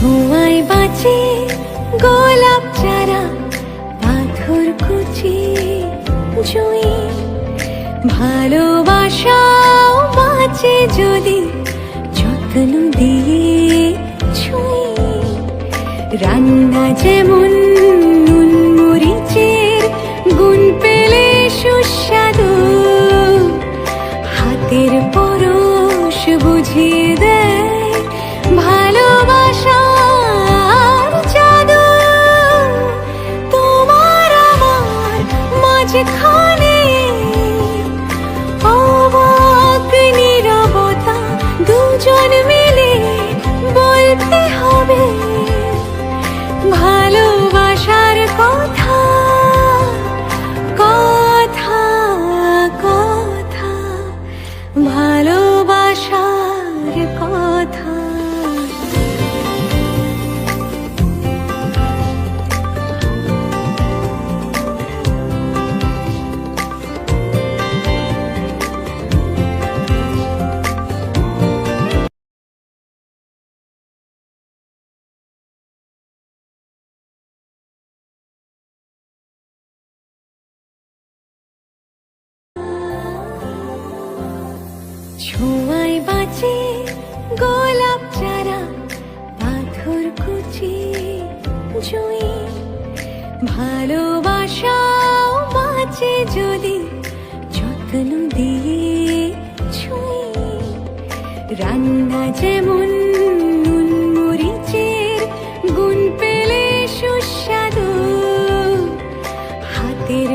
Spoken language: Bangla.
ছোঁয়ায় বাঁচে গোলাপ চারা, পাথর কুচি জুই। ভালোবাসাও বাঁচে যদি যত্ন দিয়ে ছুঁই। রান্না যেমন ছোঁয়ায় বাঁচে গোলাপ চারা, পাথর কুচি জুঁই। ভালোবাসাও বাঁচে যদি যত্ন দিয়ে ছুঁই। রান্না যেমন নুন মরিচের গুণ পেলে সুস্বাদু। হাতের